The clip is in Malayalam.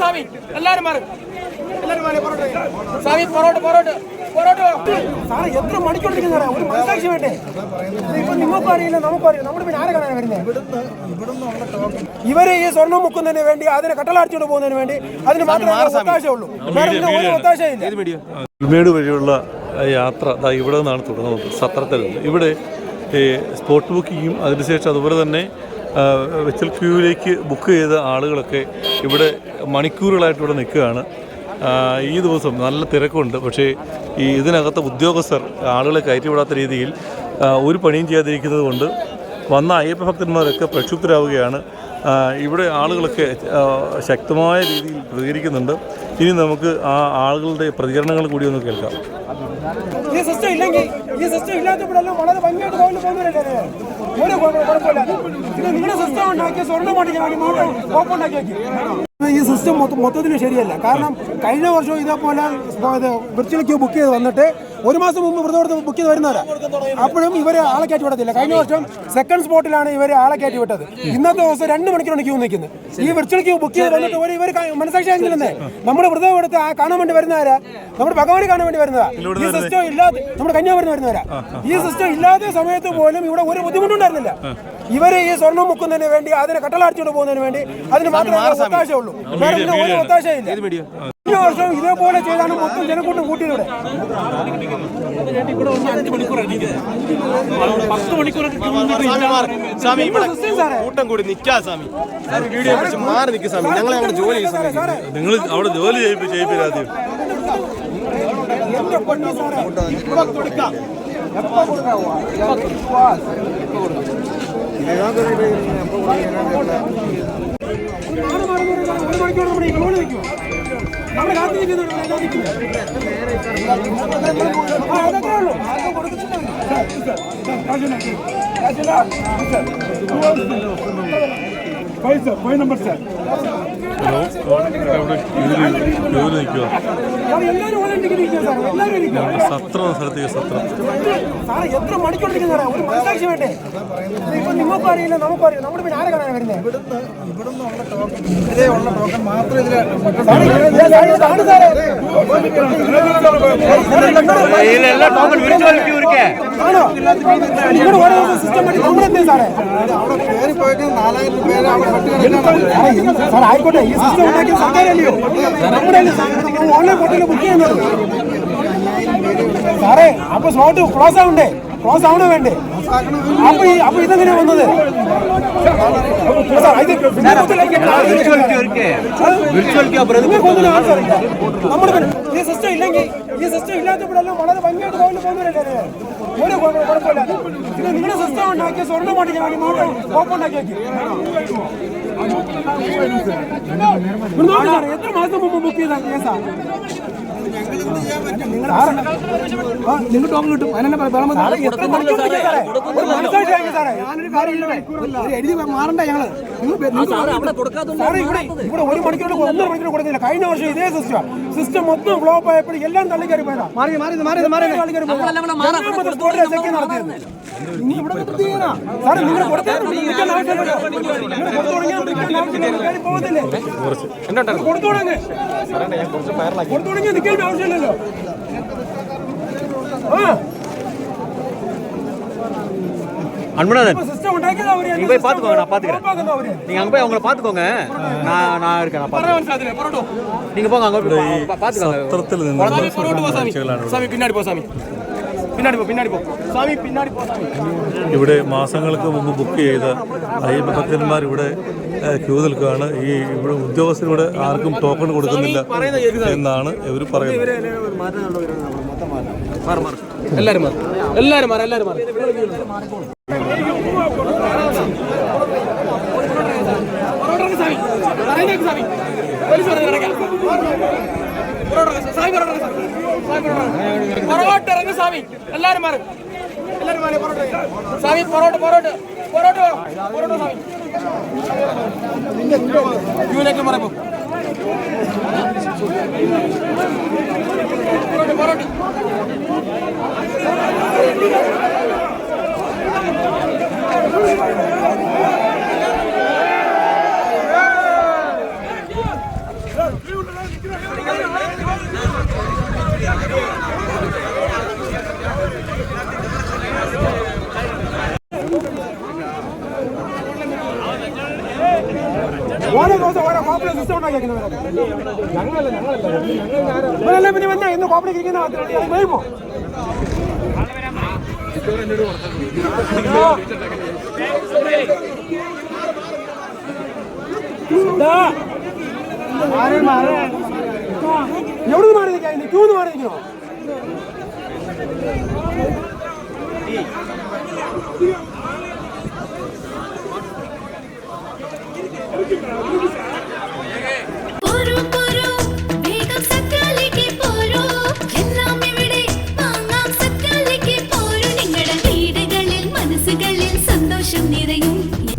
സ്വാമി. എല്ലാരും മാറും. എല്ലാരും സ്വാമി പൊറോട്ട് പൊറോട്ട് പൊറോട്ട്. സാറേ എത്ര മണിക്കൂർ ഒരു മനസാക്ഷി വേണ്ടേ? ഇപ്പൊ നിങ്ങൾക്കും അറിയില്ല നമുക്കും അറിയില്ല. നമ്മുടെ പിന്നെ ആരെ കാണാൻ വരുന്നത് ഇവർ ഈ സ്വർണം മുക്കുന്നതിന് വേണ്ടി അതിനെ കട്ടളടിച്ചുകൊണ്ട് പോകുന്നതിന് വേണ്ടി അതിന് മാത്രമേ ഒത്താശയുള്ളൂ. വേറെ ഇതിന് ഒരു ഒത്താശയില്ല മേട് വഴിയുള്ള യാത്ര ഇവിടെ നിന്നാണ് തുടങ്ങുന്നത് സത്രത്തിൽ ഇവിടെ ഈ സ്പോട്ട് ബുക്കിങ്ങും അതിനുശേഷം അതുപോലെ തന്നെ വെച്ചൽ ക്യൂവിലേക്ക് ബുക്ക് ചെയ്ത ആളുകളൊക്കെ ഇവിടെ മണിക്കൂറുകളായിട്ട് ഇവിടെ നിൽക്കുകയാണ്. ഈ ദിവസം നല്ല തിരക്കുണ്ട്. പക്ഷേ ഈ ഇതിനകത്തെ ഉദ്യോഗസ്ഥർ ആളുകളെ കയറ്റിവിടാത്ത രീതിയിൽ ഒരു പണിയും ചെയ്യാതിരിക്കുന്നത് കൊണ്ട് വന്ന അയ്യപ്പ ഭക്തന്മാരൊക്കെ പ്രക്ഷുബ്ധരാവുകയാണ്. ഇവിടെ ആളുകളൊക്കെ ശക്തമായ രീതിയിൽ പ്രതികരിക്കുന്നുണ്ട്. ഇനി നമുക്ക് ആ ആളുകളുടെ പ്രതികരണങ്ങൾ കൂടി ഒന്ന് കേൾക്കാം. ഈ സിസ്റ്റം ഇല്ലെങ്കിൽ ഈ സിസ്റ്റം ഇല്ലാത്തപ്പോഴെല്ലാം വളരെ ഭംഗിയായിട്ട് കോവിൽ പോകുന്നവരല്ലേ ഒരു കുഴപ്പമില്ല. കുഴപ്പമില്ലാതെ നിങ്ങളുടെ സിസ്റ്റം ഉണ്ടാക്കിയ സ്വർണം പഠിക്കാൻ കോപ്പം ഉണ്ടാക്കി ഈ സിസ്റ്റം മൊത്തത്തിൽ ശരിയല്ല. കാരണം കഴിഞ്ഞ വർഷം ഇതേപോലെ വിർച്വൽ ക്യൂ ബുക്ക് ചെയ്ത് വന്നിട്ട് ഒരു മാസം മുമ്പ് വ്രതമെടുത്ത് ബുക്ക് ചെയ്ത് വരുന്നവരാ. അപ്പോഴും ഇവരെ ആളെ കയറ്റി വിടത്തില്ല. കഴിഞ്ഞ വർഷം സെക്കൻഡ് സ്പോട്ടിലാണ് ഇവരെ ആളെ കയറ്റി വിട്ടത്. ഇന്നത്തെ ദിവസം രണ്ട് മണിക്കൂർ ക്യൂ നിൽക്കുന്നത്. ഈ വിർച്വൽ ക്യൂ ബുക്ക് ചെയ്ത് വന്നിട്ട് ഇവർ മനസ്സാക്ഷി ആയിരുന്നില്ലെന്നേ നമ്മുടെ വ്രതം എടുത്ത് ആ കാണാൻ വേണ്ടി വരുന്നവരാ നമ്മുടെ ഭഗവാനെ കാണാൻ വേണ്ടി വരുന്നതാ. ഈ സിസ്റ്റം ഇല്ലാതെ നമ്മുടെ കന്യാകുമാരി വരുന്നവരാ ഈ സിസ്റ്റം ഇല്ലാത്ത സമയത്ത് പോലും ഇവിടെ ഒരു ബുദ്ധിമുട്ടുണ്ടായിരുന്നില്ല ഇവർ ഈ സ്വർണം മുക്കുന്നതിന് വേണ്ടി അതിനെ കട്ടളടിച്ചുകൊണ്ട് പോകുന്നതിന് വേണ്ടി അതിന് മാത്രമേ ഒത്താശയുള്ളൂ. വേറെ ഇതിന് ഒരു ഒത്താശയില്ല. കഴിഞ്ഞ വർഷം ഇതേപോലെ ചെയ്താണ് മൊത്തം ജനക്കൂട്ടം കൂട്ടിയത് സ്വാമി ഇവിടെ കൂട്ടം കൂടി നിക്കാ സ്വാമി. വീഡിയോ പിടിച്ച് മാറി നിൽക്കും സ്വാമി. ഞങ്ങളെ ജോലി നിങ്ങൾ അവിടെ ജോലി ചെയ്യിപ്പി ചെയ്യിപ്പിരാദ്യം എന്റെ പൊന്നു സാറേ ഇപ്പൊ കൊടുക്കാം നാളെ മാറുന്ന ഒരു ഒരു മണിക്കൂർ നമ്മുടെ ഈ ലോണ് നിൽക്കുമോ നമ്മുടെ കാത്തു നിൽക്കുന്നവർ എല്ലാം നിൽക്കുമോ? ആ, അതൊക്കെ ഉള്ളൂ. ആർക്കും കൊടുക്കത്തില്ല. Sir, sir, sir, കാശുണ്ടാക്കി. കാശില്ല. Sir. Five sir, five number sir. hello അവിടെ ജോലി നിൽക്കുക സത്രം സ്ഥലത്തേക്ക് സത്രം സാറേ എത്ര മണിക്കൂർ സാറേ ഒരു മനസാക്ഷി വേണ്ടേ ഇപ്പൊ നിങ്ങൾക്കും അറിയില്ല നമുക്കും അറിയില്ല നമ്മുടെ പിന്നെ ആരെ കാണാൻ വരുന്നത്. ആണോ നിങ്ങളുടെ ഓരോ സിസ്റ്റം വഴി നമ്മളെന്തേ സാറേ സാറേ, എന്ത് സാറേ ആയിക്കോട്ടെ ഈ സിസ്റ്റം ഉണ്ടാക്കിയ സർക്കാരല്ലയോ? നമ്മുടെ ഓൺലൈൻ പോർട്ടലിൽ ബുക്ക് ചെയ്യുന്നത്. സാറേ അപ്പൊ സ്ലോട്ട് ക്ലോസ് ആവണ്ടേ? ക്ലോസ് ആവണോ വേണ്ടേ? അപ്പൊ ഈ അപ്പൊ ഇതെങ്ങനെയാ വന്നത്? സാർ, ഇത് പിന്നെ മുതലാക്കി നിങ്ങൾക്കൊന്നിനും ആൻസർ ഇല്ല. നമ്മുടെ പിന്നെ ഈ സിസ്റ്റം ഇല്ലെങ്കിൽ ഈ സിസ്റ്റം ഇല്ലാത്തപ്പോഴെല്ലാം വളരെ ഭംഗിയായിട്ട് കോവിൽ പോകുന്നവരല്ലേ ഒരു കുഴപ്പം- കുഴപ്പമില്ലാതെ ഇത് നിങ്ങളുടെ സിസ്റ്റം ഉണ്ടാക്കിയ സ്വർണം പഠിക്കാൻ വേണ്ടി മാത്രം കോപ്പം ഉണ്ടാക്കി വെക്കും ഇവിടെ നോക്ക് സാറേ, എത്ര മാസം മുമ്പ് ബുക്ക് ചെയ്ത കേസാ നിങ്ങൾ ടോക്കൺ കിട്ടും അതിനെ? ഒരു ഞാനൊരു കാര്യം എഴുതി മാറണ്ട ഞങ്ങൾ ഇവിടെ മണിക്കൂർ ഒന്നര മണിക്കൂർ കൊടുക്കുന്നില്ല കഴിഞ്ഞ വർഷം ഇതേ സിസ്റ്റം സിസ്റ്റം മൊത്തം ഫ്ലോപ്പ് ആയപ്പോൾ എല്ലാം തള്ളിക്കറി പോയതാ മാറി മാറി മാറി മാറി തള്ളിക്കറി? സാറേ നിങ്ങൾ കൊടുത്തു നിൽക്കാൻ ആവശ്യമില്ലല്ലോ കാര്യം പോകത്തില്ലേ കൊടുത്തു തുടങ്ങ് കൊടുത്തു തുടങ്ങിയാൽ നിൽക്കേണ്ട ആവശ്യമില്ലല്ലോ ആ அன்புநாதன் சிஸ்டம் உண்டாக்கியது அவரு நீங்க போய் பாத்துக்கோங்க, நான் பாத்துக்கிறேன். பாத்துக்கோங்க அவரு நீங்க அங்க போய் அவங்கள பாத்துக்கோங்க நான் நான் இருக்கேன் நான் பாத்துக்கிறேன். நீங்க போங்க அங்க போய் பா- பா- பாத்துக்கோங்க സത്രത്തിൽ നിന്ന് കാഴ്ചകളാണ് ഇവിടെ. മാസങ്ങൾക്ക് മുമ്പ് ബുക്ക് ചെയ്ത അയ്യപ്പ ഭക്തന്മാർ ഇവിടെ ക്യൂ നിൽക്കുകയാണ്. ഈ ഇവിടെ ഉദ്യോഗസ്ഥരിവിടെ ആർക്കും ടോക്കൺ കൊടുക്കുന്നില്ല എന്നാണ് ഇവർ പറയുന്നത്. എല്ലാവരും എല്ലാരും മാറി. പൊറോട്ട് ഇറങ്ങി സ്വാമി. എല്ലാരും മാറി. എല്ലാരും മാറി പൊറോട്ട് സ്വാമി പൊറോട്ട് പൊറോട്ട് പൊറോട്ട് പൊറോട്ട് സ്വാമി. ക്യൂലേക്ക് മാറിപ്പോ പൊറോട്ട് പൊറോട്ട് കോപ്പറേറ്റ് സിസ്റ്റം ഉണ്ടാക്കിയേക്കുന്നവരെ ഇവരെല്ലാം പിന്നെ വന്നേ ഇന്ന് കോപ്പറേറ്റ് ഇരിക്കുന്ന വരുമോ എവിടെ മാറി? നിൽക്കാൻ ക്യൂ മാറി നിൽക്കണോ? പോരൂ